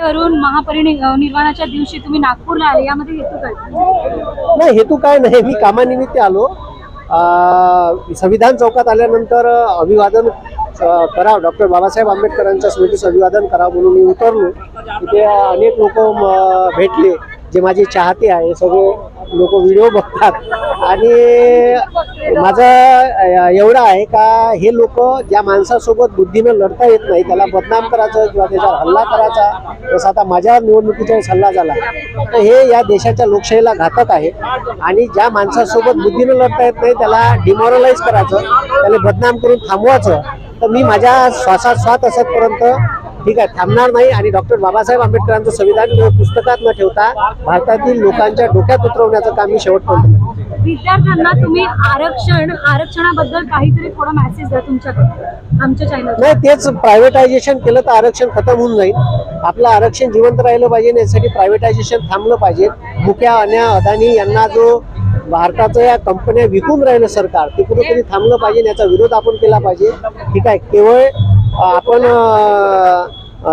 वरून महापरिनिर्वाणाच्या दिवशी तुम्ही नागपूरला आले यामध्ये हेतू काय? नाही हेतू काय नाही. मी कामानिमित्त आलो. संविधान चौकात आल्यानंतर अभिवादन कराव करावं. डॉक्टर बाबासाहेब आंबेडकरांच्या स्मृतीस अभिवादन करावं म्हणून मी उतरलो. तिथे अनेक लोक भेटले. जे माझे चाहते आहे सगळे लोक व्हिडिओ बघतात. आणि माझं एवढं आहे का हे लोक ज्या माणसासोबत बुद्धीनं लढता येत नाही त्याला बदनाम करायचं किंवा त्याच्यावर हल्ला करायचा जसं आता माझ्या निवडणुकीचा हल्ला झाला. तर हे या देशाच्या लोकशाहीला घातक आहे. आणि ज्या माणसासोबत बुद्धीनं लढता येत नाही त्याला डिमॉरलाइज करायचं त्याला बदनाम करून थांबवायचं तर मी माझ्या श्वासात श्वास असतपर्यंत ठीक आहे थांबणार नाही. आणि डॉक्टर बाबासाहेब आंबेडकरांचं संविधान पुस्तकात न ठेवता भारतातील लोकांच्या डोक्यात उतरवण्याचं काम मी शेवटपर्यंत. विद्यार्थ्यांना तुम्ही आरक्षण आरक्षणाबद्दल काहीतरी थोडा मेसेज द्या तुमच्याकडे आमच्या चॅनल नाही तेच प्रायव्हेटायझेशन केलं तर आरक्षण खतम होऊन जाईल. आपलं आरक्षण जिवंत राहिलं पाहिजे यासाठी प्रायव्हेटायझेशन थांबलं पाहिजे. मुख्या अन्या अदानी यांना जो भारताचं या कंपन्या विकून राहिलं सरकार ते कुठेतरी थांबलं पाहिजे याचा विरोध आपण केला पाहिजे. ठीक आहे केवळ आपण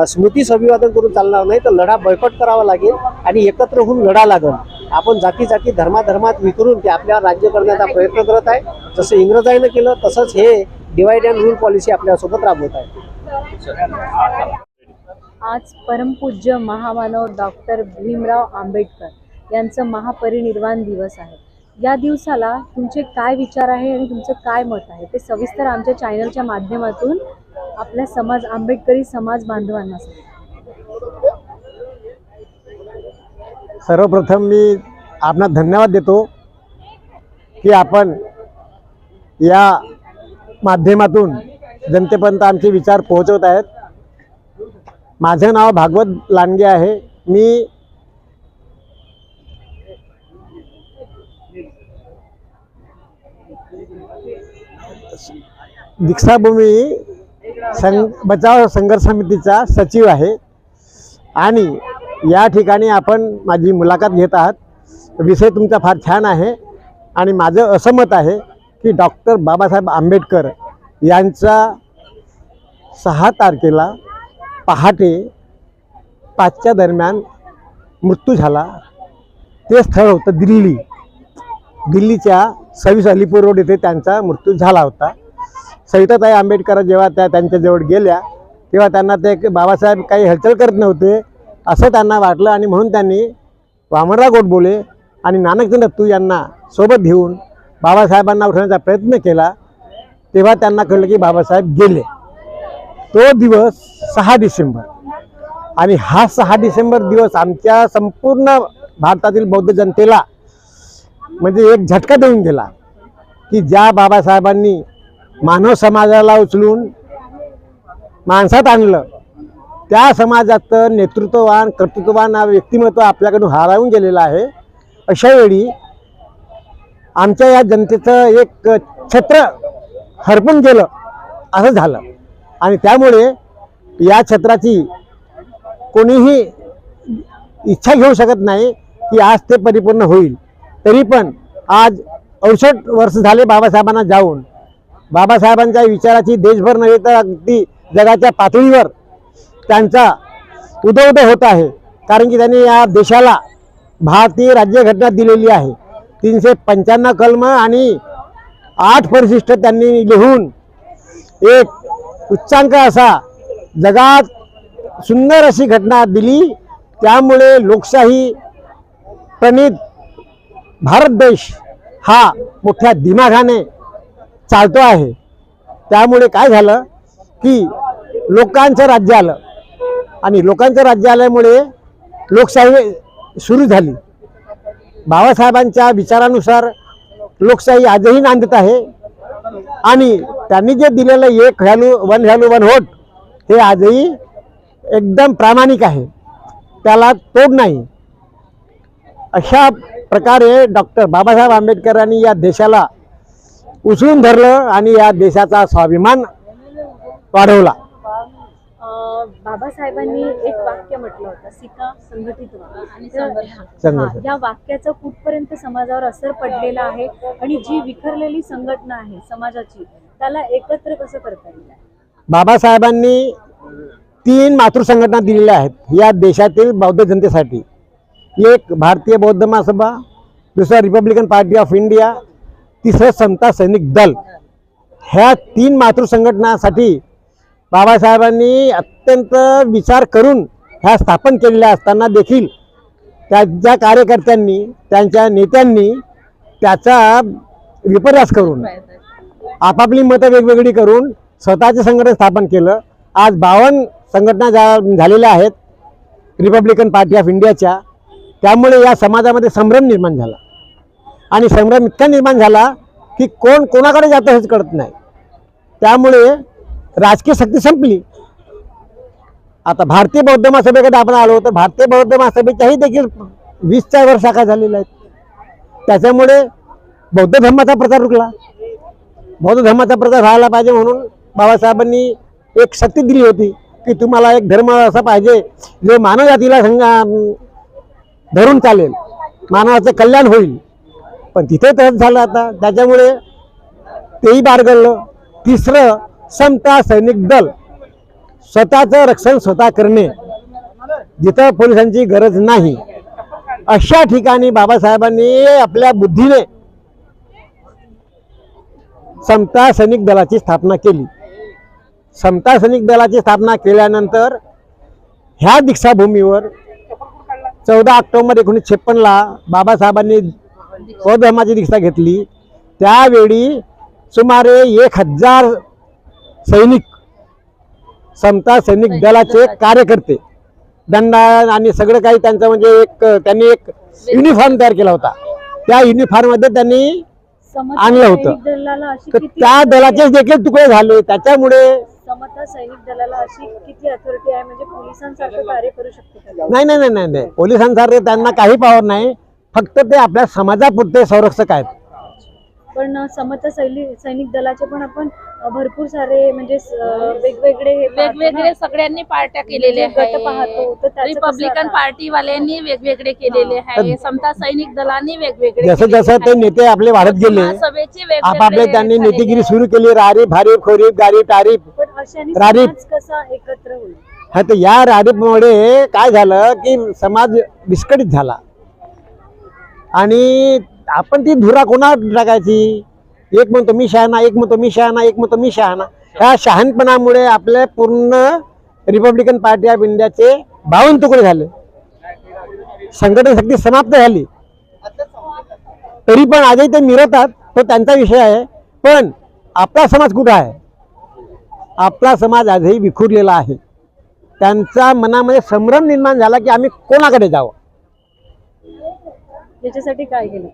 स्मृतीस अभिवादन करून चालणार नाही तर लढा बळकट करावा लागेल आणि एकत्र होऊन लढा लागेल. आपण जाती जाती धर्माधर्मात विखरून ते आपल्यावर राज्य करण्याचा प्रयत्न करत आहे. जसं इंग्रजांना केलं तसंच हे डिवाइड अँड रूल पॉलिसी आपल्यासोबत राबवत आहे. आज परमपूज्य महामानव डॉक्टर भीमराव आंबेडकर यांचं महापरिनिर्वाण दिवस आहे. या दिवसाला तुमचे काय विचार आहे आणि तुमचं काय मत आहे? ते सविस्तर आमच्या चॅनलच्या माध्यमातून आपल्या समाज आंबेडकरी समाज बांधवांना. सर्वप्रथम मी आपणास धन्यवाद देतो की आपण या माध्यमातून जनतेपर्यंत आमचे विचार पोहोचवत आहेत. माझं नाव भागवत लांडगे आहे. मी दीक्षाभूमी संघ बचाव संघर्ष समितीचा सचिव आहे. आणि या ठिकाणी आपण माझी मुलाखत घेत आहात. विषय तुमचा फार छान आहे. आणि माझं असं मत आहे की डॉक्टर बाबासाहेब आंबेडकर यांचा सहा तारखेला पहाटे पाचच्या दरम्यान मृत्यू झाला. ते स्थळ होतं दिल्ली. दिल्लीच्या सव्वीस अलीपूर रोड येथे त्यांचा मृत्यू झाला होता. सविताताई आंबेडकर जेव्हा त्या त्यांच्याजवळ गेल्या तेव्हा त्यांना ते बाबासाहेब काही हलचल करत नव्हते असं त्यांना वाटलं आणि म्हणून त्यांनी वामनराव गोडबोले आणि नानकचंद दत्तू यांना सोबत घेऊन बाबासाहेबांना उठवण्याचा प्रयत्न केला तेव्हा त्यांना कळलं की बाबासाहेब गेले. तो दिवस सहा डिसेंबर. आणि हा सहा डिसेंबर दिवस आमच्या संपूर्ण भारतातील बौद्ध जनतेला म्हणजे एक झटका देऊन गेला की ज्या बाबासाहेबांनी मानव समाजाला उचलून माणसात आणलं. त्या समाजाचं नेतृत्ववान कर्तृत्ववान व्यक्तिमत्व आपल्याकडून हारावून गेलेलं आहे. अशा वेळी आमच्या या जनतेचं एक छत्र हरपून गेलं असं झालं. आणि त्यामुळे या छत्राची कोणीही इच्छा घेऊ शकत नाही की आज ते परिपूर्ण होईल. तरी पण आज अडुसष्ट वर्ष झाले बाबासाहेबांना जाऊन बाबासाहेबांच्या विचाराची देशभर नव्हे तर अगदी जगाच्या पातळीवर त्यांचा उदय उदय होत आहे. कारण की त्यांनी या देशाला भारतीय राज्यघटना दिलेली आहे. तीनशे पंच्याण्णव कलम आणि आठ परिशिष्ट त्यांनी लिहून एक उच्चांक असा जगात सुंदर अशी घटना दिली. त्यामुळे लोकशाही प्रणित भारत देश हा मोठ्या दिमागाने चालतो आहे. त्यामुळे काय झालं की लोकांचं राज्य आलं. आणि लोकांचं राज्य आल्यामुळे लोकशाही सुरू झाली. बाबासाहेबांच्या विचारानुसार लोकशाही आजही नांदत आहे. आणि त्यांनी जे दिलेलं एक व्हॅल्यू वन व्हॅल्यू वन होट हे आजही एकदम प्रामाणिक आहे. त्याला तोड नाही. अशा प्रकारे डॉक्टर बाबासाहेब आंबेडकरांनी या देशाला उचलून धरलं आणि या देशाचा स्वाभिमान वाढवला. बाबासाहेबांनी एक वाक्य म्हटलं होतं सिका संघटित व्हा आणि संघर्ष. या वाक्याचा कुठपर्यंत समाजावर असर पडलेला आहे आणि जी विखरलेली संघटना आहे समाजाची त्याला एकत्र कसं करता येईल? बाबासाहेबांनी तीन मातृसंघटना दिलेल्या आहेत. या देशातील बौद्ध जनतेसाठी. एक भारतीय बौद्ध महासभा दुसरा रिपब्लिकन पार्टी ऑफ इंडिया तिसरं समता सैनिक दल. ह्या तीन मातृसंघटनासाठी बाबासाहेबांनी अत्यंत विचार करून ह्या स्थापन केलेल्या असताना देखील त्यांच्या कार्यकर्त्यांनी त्यांच्या नेत्यांनी त्याचा विपर्यास करून आपापली मतं वेगवेगळी करून स्वतःचे संघटन स्थापन केलं. आज बावन्न संघटना झा झालेल्या आहेत. रिपब्लिकन पार्टी ऑफ इंडियाच्या. त्यामुळे या समाजामध्ये संभ्रम निर्माण झाला. आणि संभ्रम इतका निर्माण झाला की कोण कोणाकडे जातं हेच कळत नाही. त्यामुळे राजकीय शक्ती संपली. आता भारतीय बौद्ध महासभेकडे आपण आलो तर भारतीय बौद्ध महासभेच्याही देखील वीसच्या वर शाखा झालेल्या आहेत. त्याच्यामुळे बौद्ध धर्माचा प्रचार रुकला. बौद्ध धर्माचा प्रचार व्हायला पाहिजे म्हणून बाबासाहेबांनी एक शक्ती दिली होती की तुम्हाला एक धर्म असा पाहिजे जो मानवजातीला धरून चालेल. मानवाचं कल्याण होईल. पण तिथे तसंच झालं आता. त्याच्यामुळे तेही बारगळलं तिसरं समता सैनिक दल. स्वतःचं रक्षण स्वतः करणे. जिथं पोलिसांची गरज नाही. अशा ठिकाणी बाबासाहेबांनी आपल्या बुद्धीने समता सैनिक दलाची स्थापना केली. समता सैनिक दलाची स्थापना केल्यानंतर ह्या दीक्षाभूमीवर चौदा ऑक्टोबर एकोणीसशे छप्पनला बाबासाहेबांनी बौद्ध धर्माची दीक्षा घेतली. त्यावेळी सुमारे एक हजार सैनिक समता सैनिक दलाचे कार्यकर्ते दंडा आणि सगळं काही त्यांचं म्हणजे एक त्यांनी एक युनिफॉर्म तयार केला होता. त्या युनिफॉर्ममध्ये त्यांनी समता आणलं होतं. सैनिक दलाला अशी तर किती त्या दलाचे देखील तुकडे झाले. त्याच्यामुळे समता सैनिक दलाला अशी किती अथॉरिटी आहे? म्हणजे पोलिसांसारखं कार्य करू शकते का? नाही नाही नाही नाही. नाही पोलिसांसारखे त्यांना काही पावर नाही. फक्त ते आपल्या समाजापुरते संरक्षक आहेत पण समता सैनिक सैनिक दलाचे पण आपण भरपूर सारे म्हणजे वेगवेगळे हे. वेगवेगळे सगळ्यांनी पार्ट्या केलेल्या गट पाहतो, तर त्याचं कसं रिपब्लिकन? पार्टी वाल्यांनी वेगवेगळे केलेले आहे समता सैनिक दलांनी वेगवेगळे जसं जसं ते. नेते आपले वाढत गेले वेगवेगळे आपापले त्यांनी नेतेगिरी. सुरू केली रारीफ हारीफ खोरीफ गारीफ तारीफ. समाज कसा एकत्र होईल हा तर या राडीपमुळे काय झालं की समाज विस्कळीत झाला आणि आपण ती धुरा कोणावर टाकायची? एक म्हणतो मी शहाणा एक म्हणतो मी शहाणा एक म्हणतो मी शहाणा. ह्या शहाणपणामुळे आपल्या पूर्ण रिपब्लिकन पार्टी ऑफ इंडियाचे बावन्न तुकडे झाले. संघटन शक्ती समाप्त झाली. तरी पण आजही ते मिरवतात तो त्यांचा विषय आहे. पण आपला समाज कुठं आहे? आपला समाज आजही विखुरलेला आहे. त्यांचा मनामध्ये संभ्रम निर्माण झाला की आम्ही कोणाकडे जावं? याच्यासाठी काय केलं?